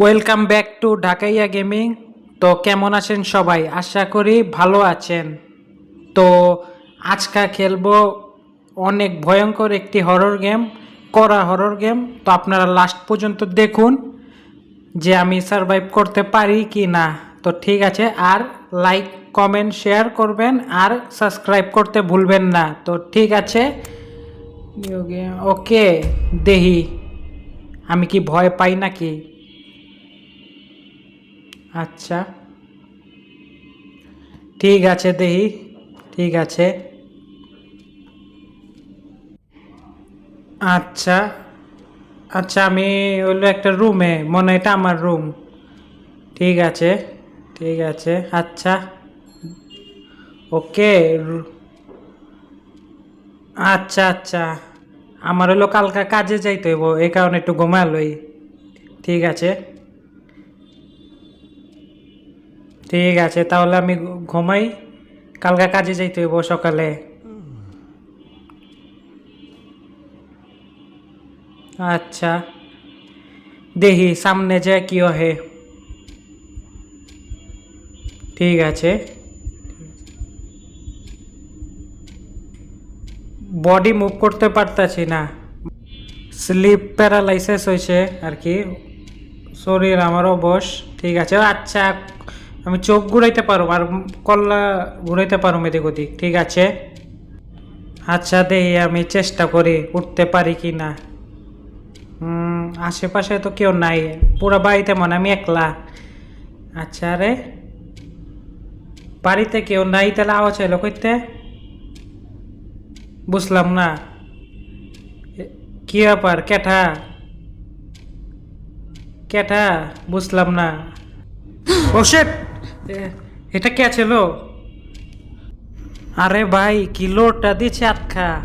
Welcome back to Dhakaiya gaming তো কেমন আছেন সবাই? আশা করি ভালো আছেন। তো আজকা খেলব অনেক ভয়ঙ্কর একটি হরর গেম করা হরর গেম তো আপনারা লাস্ট পর্যন্ত দেখুন যে আমি সারভাইভ করতে পারি কি না। তো ঠিক আছে, আর লাইক কমেন্ট শেয়ার করবেন, আর সাবস্ক্রাইব করতে ভুলবেন না। তো ঠিক আছে। ওকে দেহি। আমি কি ভয় পাই নাকি? আচ্ছা। ঠিক আছে দেহি ঠিক আছে। আচ্ছা আচ্ছা আমি হলো একটা রুমে মনে এটা আমার রুম ঠিক আছে ঠিক আছে আচ্ছা। ওকে আচ্ছা আচ্ছা। আমার হলো কালকা কাজে যাইতে হইব, এই কারণে একটু ঘুমালই ঠিক আছে। ঠিক আছে, তাহলে আমি ঘুমাই। কালকে কাজে যাইতে হইব সকালে। আচ্ছা। দেখি সামনে যে কি হে ঠিক আছে। বডি মুভ করতে পারতাছি না। স্লিপ প্যারালাইসিস হয়েছে আর কি। শরীর আমারও বস। ঠিক আছে আচ্ছা। আমি চোখ ঘুরাইতে পারো আর কল্লা ঘুরাইতে পারো এদিক ওদিক, ঠিক আছে? আচ্ছা দেখি আমি চেষ্টা করি উঠতে পারি কি না আশেপাশে তো কেউ নাই, পুরো বাড়িতে মনে আমি একলা। আচ্ছা রে বাড়িতে কেউ নাই, তাহলে আওয়াজ এলো কইতে? বুঝলাম না। কি ব্যাপার কেঠা কেঠা বুঝলাম না। ও এটা কে ছিল আরে ভাই, কি লোডটা দিচ্ছে আটকা।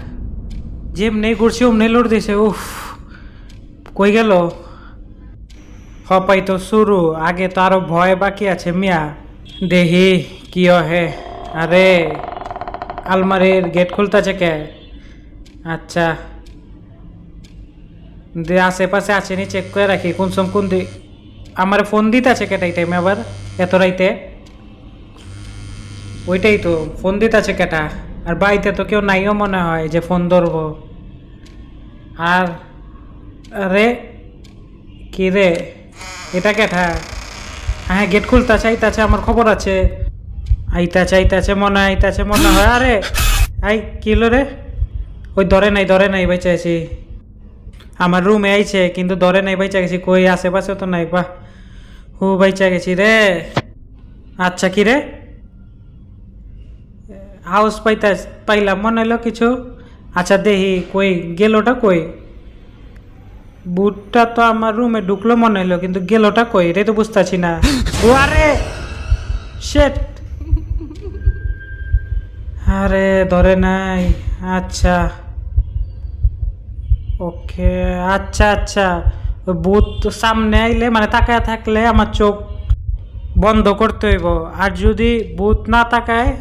যেমনি করছি অমনি লোড দিছে, উফ। কই গেল? হপাই তো শুরু। আগে তো আরও ভয় বাকি আছে মিয়া। দেহি, কি হে আরে, আলমারির গেট খুলতেছে কে? আচ্ছা। দে, আশেপাশে আছে নি চেক করে রাখি। কোন সম, কোন দি আমার ফোন দিতে আছে কেটাই টাইমে আবার? এত রাইতে? ওইটাই তো ফোন দিতে আছে কেটা? আর বাড়িতে তো কেউ নাইও মনে হয় যে ফোন ধরবো। আর, আরে, কি রে? এটা কেটা? হ্যাঁ গেট খুলতে খুলতাছে, আইতাছে, আমার খবর আছে। আইতাছে আইতাছে, মনে হয়, আইতাছে, মনে হয়। আরে, আই, কি হলো রে? ওই ধরে নাই ধরে নাই, বেঁচে আছি। আমার রুমে আইছে, কিন্তু ধরে নাই বাইচা গেছি। কই আশেপাশে তো নাই, বাহ। হু বাইচা গেছি রে। আচ্ছা কি রে? হাউস পাইতা পাইলাম। মনে হলো কিছু আচ্ছা দেখি কই গেলোটা কই? বুটটা তো আমার রুমে ঢুকলো মনে হলো কিন্তু গেলোটা কই? রে তো বুঝতেছি না। ও আরে! শেট আরে ধরে নাই। আচ্ছা। ওকে আচ্ছা আচ্ছা। ওই তো সামনে আইলে মানে তাকায় থাকলে আমার চোখ বন্ধ করতে হইব। আর যদি বুথ না তাকায়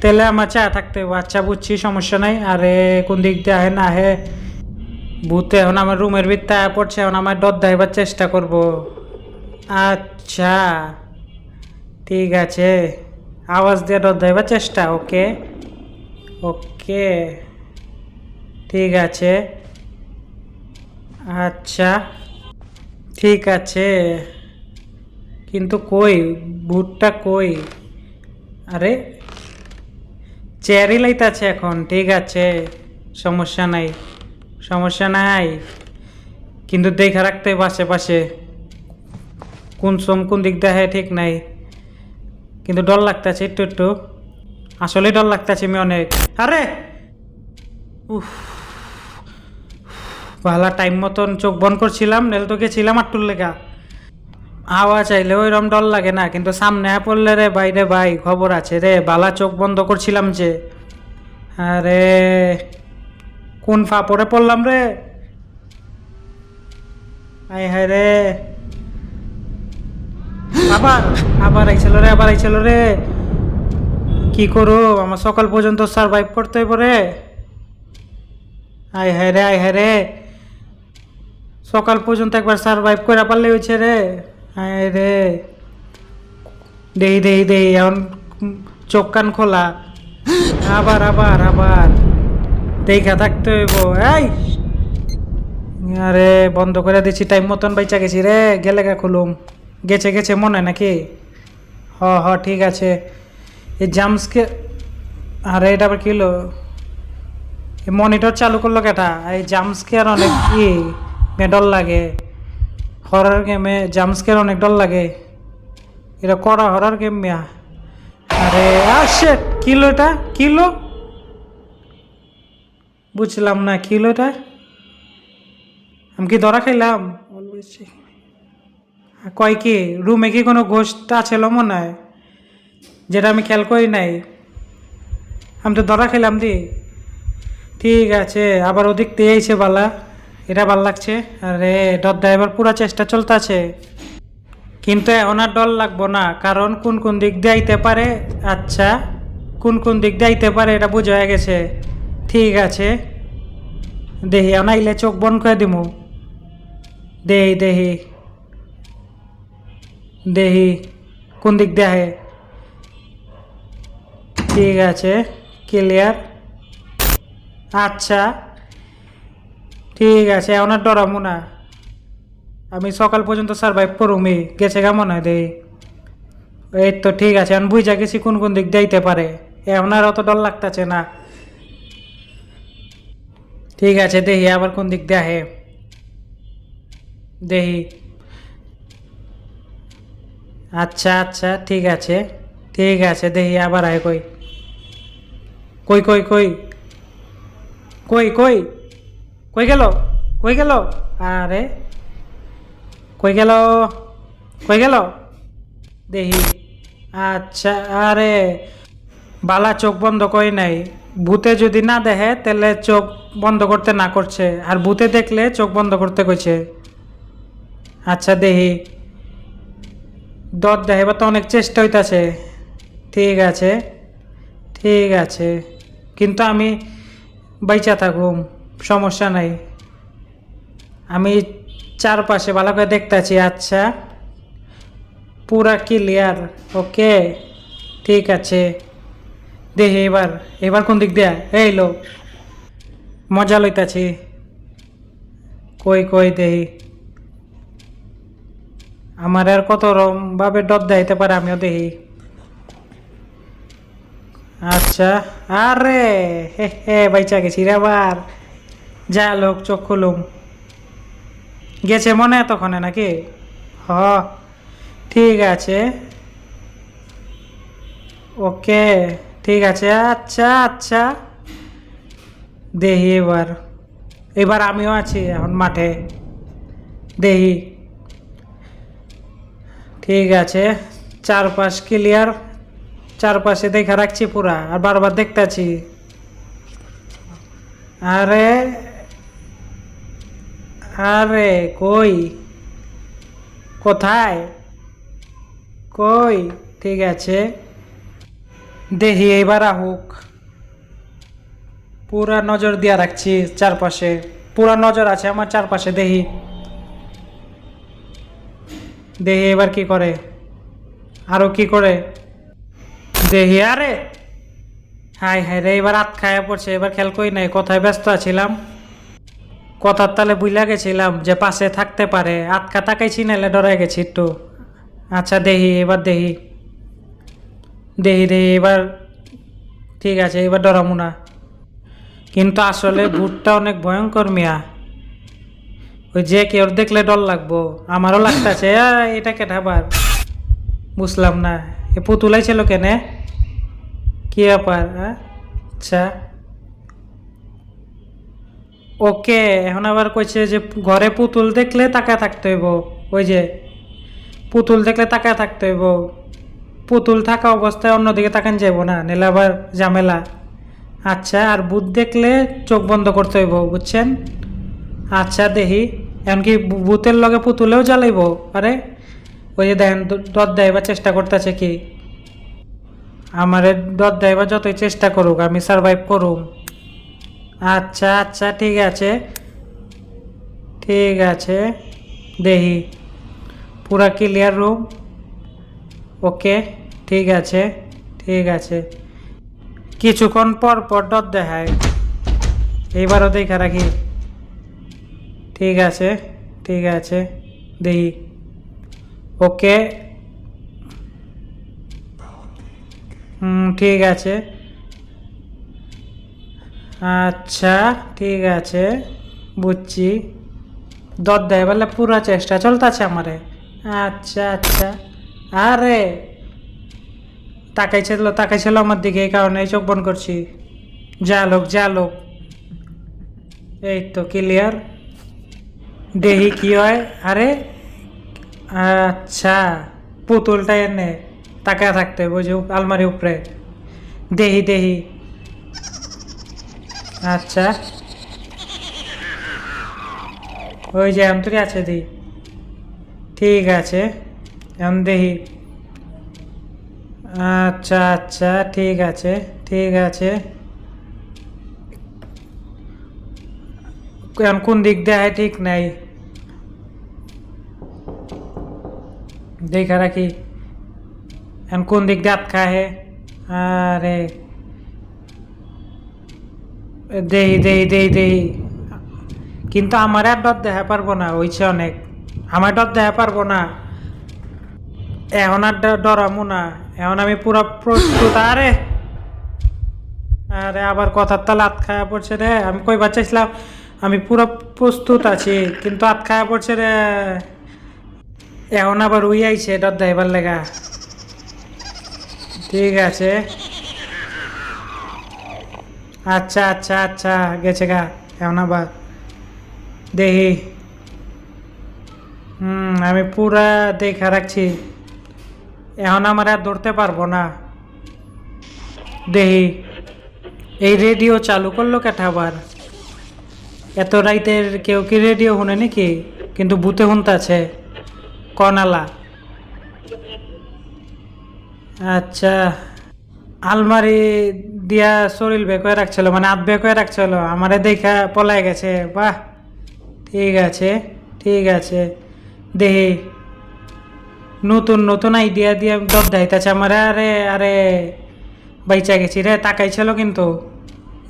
তাহলে আমার চা থাকতে আচ্ছা বুঝছি, সমস্যা নাই। আরে, কোন দিক দিয়ে আহে না আহে? ভূতে এখন আমার রুমের ভিতরে আয়া পড়ছে, এখন আমার ডর দেবার চেষ্টা করব। আচ্ছা ঠিক আছে। আওয়াজ দিয়ে ডর দেবার চেষ্টা, ওকে? ওকে, ঠিক আছে। আচ্ছা ঠিক আছে। কিন্তু কই? ভুটটা কই? আরে চেয়ারই লাইতাছে এখন, ঠিক আছে, সমস্যা নাই সমস্যা নাই। কিন্তু দেখা রাখতে হবে আশেপাশে। কোন সোম কোন দিক দেখে ঠিক নাই। কিন্তু ডর লাগতেছে একটু একটু। আসলে ডর লাগতেছে আমি অনেক। আরে! উফ ভালো টাইম মতন চোখ বন্ধ করছিলাম নেল তো গেছিলাম আটটুর লেগা। আওয়াজ চাইলে ওইরকম ডর লাগে না, কিন্তু সামনে পড়লে রে ভাই রে ভাই, খবর আছে রে, বালা চোখ বন্ধ করছিলাম যে। আরে, কোন ফাপড়ে পড়লাম রে? আই হায় রে। আবার আবার আইছিল রে, আবার আইছিল রে। কি করো, আমার সকাল পর্যন্ত সার্ভাইভ করতে হইব রে। আয় হায় রে, আয় হায় রে। সকাল পর্যন্ত একবার সার্ভাইভ করে পারলে হয়েছে রে। হায় রে। দেই দেই দেই, এখন চোখ কান খোলা। আবার আবার আবার। দেখা থাকতে হইব। এই! আরে, বন্ধ করে দিছি টাইম মতন বাইচা গেছি রে। গেলে গা খুলুম। গেছে গেছে, মনে নাকি? হ হ, ঠিক আছে। এই জামসকে আরে, এটা আবার কি হলো? মনিটর চালু করল কেটা? এই জামস্কেয়ার অনেক কি মেডল লাগে। হরার গেমে জামস্কেয়ার অনেক ডর লাগে। এটা করা হরার গেম মিয়া। আরে আসে কিলো এটা? কিলো বুঝলাম না কিলো এটা? আমি কি ধরা খাইলাম? কয় কি রুমে কি কোনো গোষ্ঠ আছিল মনে হয়? যেটা আমি খেয়াল করি নাই। আমি তো ধরা খেলাম দি। ঠিক আছে, আবার ওদিক দিয়ে আইছে বালা। এটা ভালো লাগছে। আরে ডর ড্রাইভার পুরা চেষ্টা চলতেছে। কিন্তু আর ডর লাগবো না, কারণ কোন কোন দিক দিয়ে আইতে পারে আচ্ছা কোন কোন দিক দিয়ে আইতে পারে এটা বোঝা হয়ে গেছে। ঠিক আছে। দেহি, এখন আইলে চোখ বন্ধ করে দিমু। দেহি দেহি। দেহি, কোন দিক দিয়ে আহে? ঠিক আছে ক্লিয়ার আচ্ছা। ঠিক আছে আর ডরামু না। আমি সকাল পর্যন্ত সার্ভাইভ করুমি গেছে কেমন হয় দেই। এই তো ঠিক আছে আমি বুঝা গেছি কোন কোন দিক যাইতে পারে। আর অত ডর লাগতেছে না। ঠিক আছে দেখি আবার কোন দিক দিয়ে আহে। দেখি আচ্ছা আচ্ছা ঠিক আছে ঠিক আছে দেখি আবার আয় কই। কই কই কই? কই কই? কই গেল? কই গেল? আরে। কই গেল? কই গেল? দেখি। আচ্ছা আরে। বালা চোখ বন্ধ করি নাই। ভূতে যদি না দেখে, তাহলে চোখ বন্ধ করতে না করছে। আর ভূতে দেখলে চোখ বন্ধ করতে কইছে। আচ্ছা দেহি দর দেখাবার তো অনেক চেষ্টা হইতাছে। ঠিক আছে। ঠিক আছে। কিন্তু আমি বাইচা থাকুম। সমস্যা নাই। আমি চারপাশে ভালো করে দেখতেছি আচ্ছা পুরা ক্লিয়ার ওকে, ঠিক আছে। দেখি এবার এবার কোন দিক দিয়া? এই লো, মজা লইতাছি। কই কই দেহি আমার আর কত রকম ভাবে ডর দেখাইতে পারে আমিও দেখি। আচ্ছা আরে, হে হে, বাইচা গেছি রে আবার। যা লোক চোখ খুলুম গেছে মনে এতক্ষণে নাকি? হ, ঠিক আছে। ওকে, ঠিক আছে আচ্ছা আচ্ছা। দেখি এবার। এবার আমিও আছি এখন মাঠে। দেখি ঠিক আছে, চারপাশ ক্লিয়ার চারপাশে দেখা রাখছি পুরা, আর বারবার দেখতেছি। আরে আরে কই? কোথায়? কই? ঠিক আছে। দেখি এইবার আহুক। পুরা নজর দিয়া রাখছি চারপাশে। পুরা নজর আছে আমার চারপাশে, দেখি। দেখি এবার কি করে। আরও কি করে? দেহি আরে! হাই হাই রে, এবার হাত খায়া পড়ছে, এবার খেয়াল করি নাই, কোথায় ব্যস্ত আছিলাম? কথার তালে বুঝলা গেছিলাম যে পাশে থাকতে পারে। আটকা তাকাইছি নাইলে ডরাই গেছি একটু। আচ্ছা দেখি এবার দেখি দেখি দেখি এবার ঠিক আছে, এবার ডরামু না। কিন্তু আসলে ভূতটা অনেক ভয়ঙ্কর মিয়া। ওই যে কেউ দেখলে ডর লাগবো। আমারও লাগতেছে এটা কেটা আবার? বুঝলাম না। এ পুতুলাই ছিল কেনে? কি ব্যাপার? আচ্ছা। ওকে, এখন আবার কইছে যে ঘরে পুতুল দেখলে তাকায় থাকতে হইব। ওই যে, পুতুল দেখলে তাকায় থাকতে হইব। পুতুল থাকা অবস্থায় অন্যদিকে তাকান যাব না নিলে আবার ঝামেলা। আচ্ছা আর ভূত দেখলে চোখ বন্ধ করতে হইব, বুঝছেন? আচ্ছা দেখি। এমনকি ভূতের লগে পুতুলেও জ্বালাইব। আরে, ওই যে দেখেন দর দেয়বার চেষ্টা করতেছে কি? আমারে দর দেয়বার যতই চেষ্টা করুক, আমি সার্ভাইভ করুম। আচ্ছা আচ্ছা ঠিক আছে। ঠিক আছে, দেখি। পুরা ক্লিয়ার রুম ওকে ঠিক আছে ঠিক আছে। কিছুক্ষণ পর পর ডট দেখায়। এইবারও দেখা রাখি। ঠিক আছে ঠিক আছে, দেখি। ওকে হুম, ঠিক আছে। আচ্ছা ঠিক আছে, বুঝছি। দর দেয় বলে পুরো চেষ্টা চলতেছে আমারে। আচ্ছা আচ্ছা। আরে, তাকাইছিল তাকাইছিল আমার দিকে, এই কারণে চোখ বন্ধ করছি। যা লোক যা লোক। এই তো ক্লিয়ার দেহি কি হয়। আরে আচ্ছা পুতুলটা এনে তাকায় থাকতে বুঝি আলমারি উপরে। দেহি দেহি আচ্ছা। ওই যে অন্তরে আছে দি। ঠিক আছে, এখন দেখি। আচ্ছা আচ্ছা ঠিক আছে ঠিক আছে। এখন কোন দিক দেয় ঠিক নাই। দেখা রাখি। এখন কোন দিক দিয়ে খায় আরে। দেই দেই দেই দেই। কিন্তু আমার আর ডর দেখা পারব না, হইছে অনেক। আমার ডর দেখা পারব না। এখন আর ডরামু না। এখন আমি পুরো প্রস্তুত। আরে! আরে, আবার কথার তালে আত খায়া পড়ছে রে। আমি কইবার চাইছিলাম, আমি পুরো প্রস্তুত আছি, কিন্তু আত খায়া পড়ছে রে। এখন আবার উই আইছে ডর দেখাবার লেগা। ঠিক আছে। আচ্ছা আচ্ছা আচ্ছা গেছে গা। এখন আবার? দেখি হুম, আমি পুরা দেখা রাখছি। এখন আমার আর ধরতে পারব না। দেখি এই রেডিও চালু করল কেটা আবার? এত রাইতের কেউ কি রেডিও শুনে নাকি? কিন্তু ভূতে শুনতাছে কনালা। আচ্ছা আলমারি দিয়া শরীর বেক হয়ে রাখছিল মানে হাত বেক হয়ে রাখছিল, আমারে দেখা পলাই গেছে, বাহ, ঠিক আছে ঠিক আছে দেখি নতুন নতুন আইডিয়া দিয়ে দর দাইতেছে আমার, আরে আরে, বাইচা গেছি রে, তাকাইছিল কিন্তু,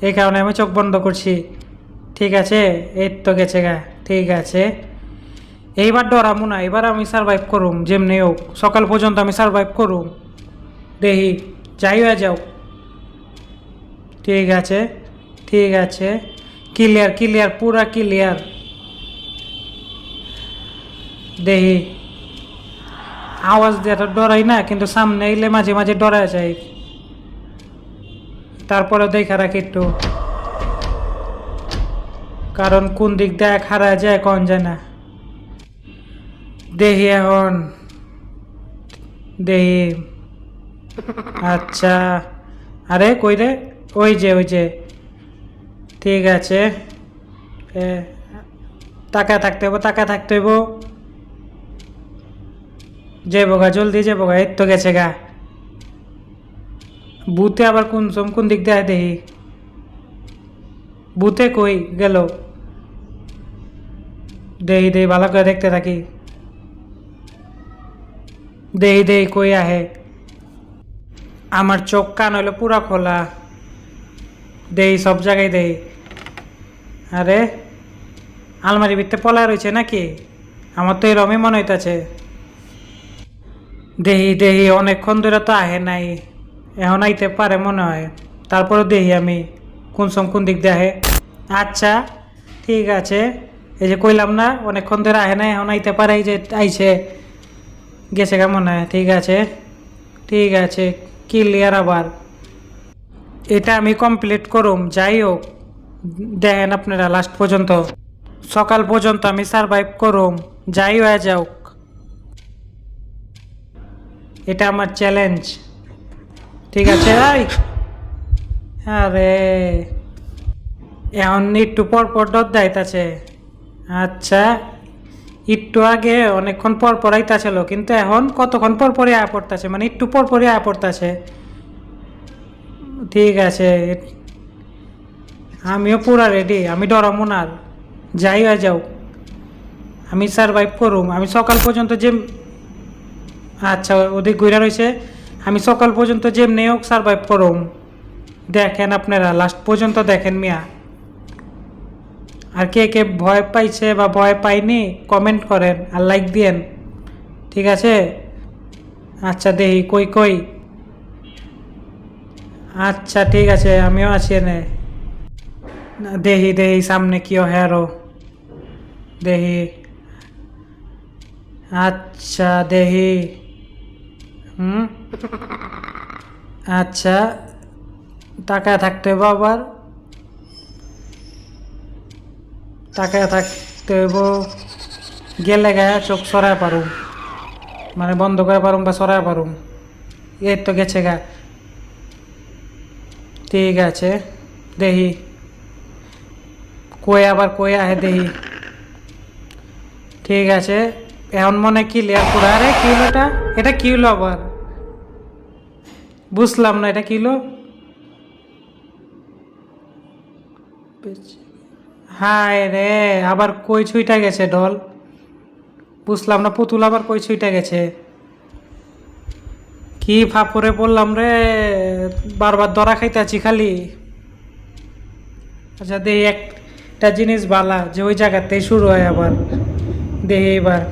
এই কারণে আমি চোখ বন্ধ করছি, ঠিক আছে, এই তো গেছে গা, ঠিক আছে, এইবার ডরামু না এবার আমি সারভাইভ করুম, যেমনি হোক, সকাল পর্যন্ত আমি সারভাইভ করুম দেখি যাই হয়ে যাও। ঠিক আছে ঠিক আছে। ক্লিয়ার ক্লিয়ার পুরা ক্লিয়ার দেহি আওয়াজ দিয়ে তো ডরাই না, কিন্তু সামনে এলে মাঝে মাঝে ডরা যায়। তারপরে দেখা রাখি একটু। কারণ কোন দিক দিয়ে খারা যায় কন যায় না। দেখি এখন। দেখি। আচ্ছা। আরে, কই রে? ওই যে ওই যে। ঠিক আছে। টাকা থাকতে হইব টাকা থাকতে হইব। যে বগা জলদি যে বগা এই তো গেছে গা। বুতে আবার কোন সম কোন দিক দিয়ে দেখি? বুতে কই গেল? দেহি দেহি ভালো করে দেখতে থাকি। দেহি দেহি কই আহে? আমার চোখ, কান হইল পুরা খোলা। দেই, সব জায়গায় দেই। আরে আলমারি ভিতরে পলা রয়েছে নাকি? আমার তো এরমই মনে হইতাছে। দেহি দেহি অনেকক্ষণ ধরে তো আহে নাই। এখন আইতে পারে মনে হয়। তারপরে দেহি আমি, কোন সম কোন দিক দিয়ে আহে। আচ্ছা ঠিক আছে। এই যে কইলাম না, অনেকক্ষণ ধরে আহে নাই, এখন আইতে পারে, এই যে আইছে। গেছে কেমন হয়, ঠিক আছে। ঠিক আছে ক্লিয়ার আবার। এটা আমি কমপ্লিট করুম। যাই হোক দেখেন আপনারা লাস্ট পর্যন্ত। সকাল পর্যন্ত আমি সারভাইভ করুম। যাই হয়ে যাওক এটা আমার চ্যালেঞ্জ ঠিক আছে ভাই? আরে। এখন একটু পর পর ডট দাইতাছে আচ্ছা। একটু আগে অনেকক্ষণ পর পর আইতাছিল, কিন্তু এখন কতক্ষণ পর পরে আয়া পড়তাছে? মানে একটু পর পরে আয়া পড়তাছে। ঠিক আছে। আমিও পুরা রেডি আমি ডরামো না। যাই হয়ে যাও। আমি সারভাইভ করুম। আমি সকাল পর্যন্ত যে আচ্ছা ওদিক ঘুরে রয়েছে। আমি সকাল পর্যন্ত যেমনি হোক সার্ভাইভ করুম। দেখেন আপনারা লাস্ট পর্যন্ত দেখেন মিয়া। আর কে কে ভয় পাইছে বা ভয় পাইনি কমেন্ট করেন আর লাইক দিয়েন। ঠিক আছে? আচ্ছা দেখি, কই কই? আচ্ছা ঠিক আছে, আমিও আছি এনে। দেখি দেখি, সামনে কিও হ্যারো দেখি। আচ্ছা দেখি। হুম? আচ্ছা টাকা থাকতে হবে আবার। টাকা থাকতে হইব। গেলে গায়ে চোখ সরায় পারুম। মানে বন্ধ করে পারুম বা সরায় পারুম। এই তো গেছে গা। ঠিক আছে, দেখি। কই আবার কই আহে, দেখি। ঠিক আছে, এখন মনে ক্লিয়ার করে আরে, কি হলো এটা? এটা কি হলো আবার? বুঝলাম না, এটা কি হলো? হায় রে, আবার কই ছুইটা গেছে ডল বুঝলাম না, পুতুল আবার কই ছুইটা গেছে? কি ফাপড়ে পড়লাম রে? বারবার দরা খাইতেছি খালি। আচ্ছা দেখি একটা জিনিস বালা, যে ওই জায়গাতেই শুরু হয় আবার। দেখি এবার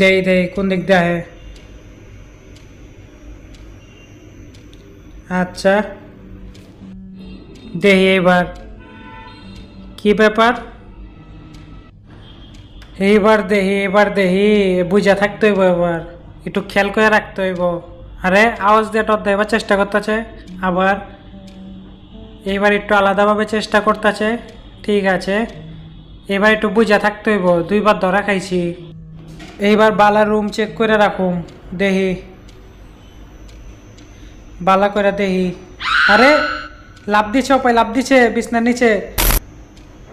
দেই দেই কোন দিক দিয়ে আচ্ছা। দেখি এবার কি ব্যাপার? এইবার দেখি এবার দেখি বুঝা থাকতে হইব এবার। একটু খেয়াল করে রাখতে হইব। আরে, আওয়াজ দিয়ে টর দেবার চেষ্টা করতেছে। আবার এইবার একটু আলাদাভাবে চেষ্টা করতেছে। ঠিক আছে। এবার একটু বুঝা থাকতে হইব। দুইবার ধরা খাইছি। এইবার বালা রুম চেক করে রাখুম। দেহি। বালা করে দেহি। আরে লাভ দিছে ওপাই লাভ দিছে, বিছনার নিচে।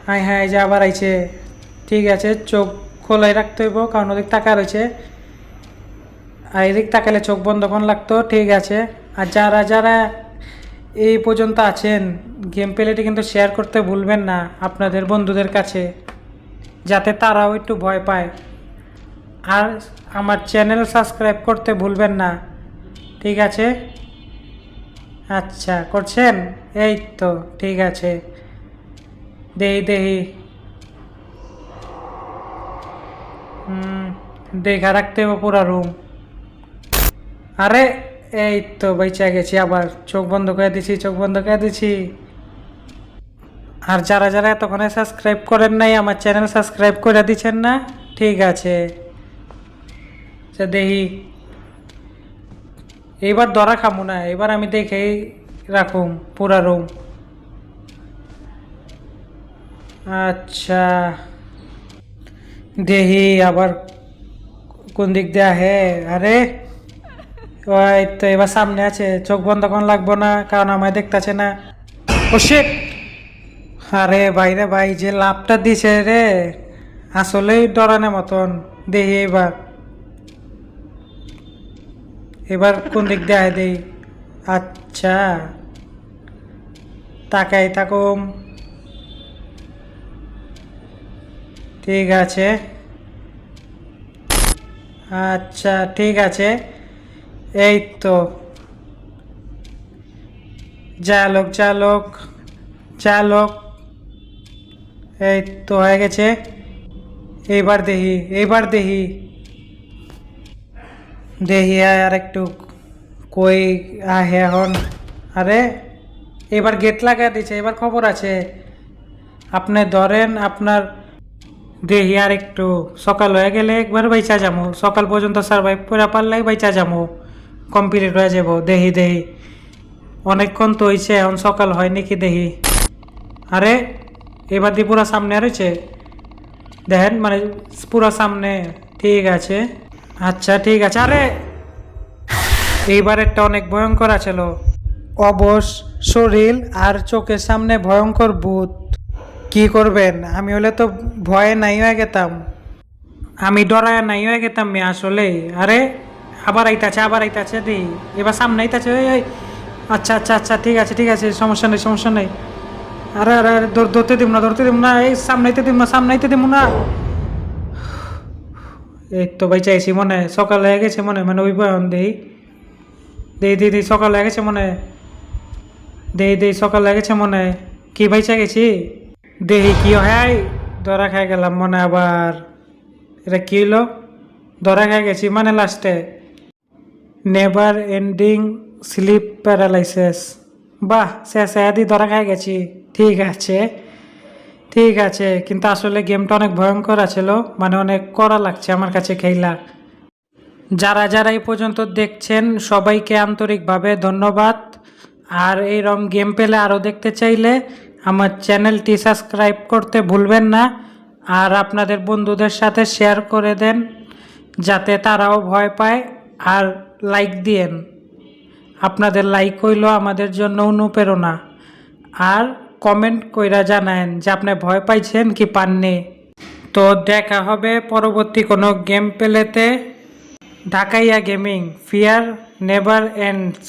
হাই হাই যে আবার আইছে। ঠিক আছে, চোখ খোলাই রাখতে হইব, কারণ ওদিক টাকা রয়েছে। আর এদিক তাকালে চোখ বন্ধ কোন লাগতো, ঠিক আছে। আর যারা যারা এই পর্যন্ত আছেন গেম প্লেটি কিন্তু শেয়ার করতে ভুলবেন না আপনাদের বন্ধুদের কাছে, যাতে তারাও একটু ভয় পায়। আর আমার চ্যানেল সাবস্ক্রাইব করতে ভুলবেন না, ঠিক আছে? আচ্ছা করছেন? এই তো, ঠিক আছে। দেহি দেহি হুম দেখা রাখতে হবে পুরা রুম আরে, এই তো বেঁচে গেছি আবার। চোখ বন্ধ করে দিছি, চোখ বন্ধ করে দিছি। আর যারা যারা এতক্ষণে সাবস্ক্রাইব করেন নাই, আমার চ্যানেল সাবস্ক্রাইব করে দিচ্ছেন না? ঠিক আছে। আচ্ছা দেখি। এইবার ধরা খামো না, এবার আমি দেখেই রাখুম পুরা রুম আচ্ছা। দেখি আবার কোন দিক দিয়ে আহে আরে, ওই তো এবার সামনে আছে। চোখ বন্ধ কোন লাগবো না, কারণ আমায় দেখতেছে না। ও শিট আরে ভাই রে ভাই, যে লাভটা দিছে রে, আসলেই ডরানোর মতন। দেহি এবার। এবার কোন দিক দিয়ে আয় দেই? আচ্ছা। তাকাই থাকুম। ঠিক আছে। আচ্ছা ঠিক আছে। এই তো। চালক চালক চালক। এই তো, হয়ে গেছে। এইবার দেখি এইবার দেখি। দেখি আর একটু কই আহে এখন। আরে, এবার গেট লাগাই দিছে, এবার খবর আছে। আপনি ধরেন আপনার দেখি আর একটু সকাল হয়ে গেলে একবার বাইচা যাব সকাল পর্যন্ত সার্ভাইভ করে পারলে বাইচা যাব কমপ্লিট হয়ে যাব, দেহি দেহি। অনেকক্ষণ তো হয়েছে এখন সকাল হয় নাকি দেখি আরে, এবার দিয়ে পুরা সামনে রয়েছে দেখেন মানে পুরা সামনে ঠিক আছে। আচ্ছা ঠিক আছে। আরে এইবারেরটা অনেক ভয়ঙ্কর আছিল অবশ, শরীর আর চোখের সামনে ভয়ঙ্কর ভূত। কি করবেন? আমি হলে তো ভয়ে নাই হয়ে গেতাম। আমি ডরায় নাই হয়ে গেতাম মেয়ে আসলে। আরে, আবার আইতাছে আবার আইতাছে দি। এবার সামনে আইতাছে ওই আচ্ছা আচ্ছা আচ্ছা ঠিক আছে ঠিক আছে, সমস্যা নেই সমস্যা নেই। আরে আরে আরে দৌড়তে দিব না, ধরতে দিব না, এই সামনাইতে দিব না সামনাইতে দিব না। এই তো ভাই চাইছি মনে। সকাল হয়ে গেছে মনে মানে ওই বয়ন দেই। দেই দেই দেই, সকাল হয়ে গেছে মনে। দেই দেই, সকাল হয়ে গেছে মনে। কি ভাই চা গেছি দেহি কি হয় ধরা খাই গেলাম মনে আবার এটা কি হলো ধরা খাই গেছি মানে লাস্টে নেভার এন্ডিং স্লিপ প্যারালাইসিস বাহ শেষে আদি ধরা খাই গেছি। ঠিক আছে। ঠিক আছে, কিন্তু আসলে গেমটা অনেক ভয়ঙ্কর আছিল মানে অনেক কড়া লাগছে আমার কাছে খেলা যারা যারা এই পর্যন্ত দেখছেন, সবাইকে আন্তরিকভাবে ধন্যবাদ। আর এই এইরকম গেম পেলে আরও দেখতে চাইলে আমার চ্যানেলটি সাবস্ক্রাইব করতে ভুলবেন না আর আপনাদের বন্ধুদের সাথে শেয়ার করে দেন, যাতে তারাও ভয় পায় আর লাইক দিয়েন। আপনাদের লাইক হইল আমাদের জন্য অনুপ্রেরণা। আর কমেন্ট কইরা জানায়েন যে আপনি ভয় পাইছেন কি পাননি। তো দেখা হবে পরবর্তী কোনো game পেলেতে। Dhakaiya gaming, fear never ends.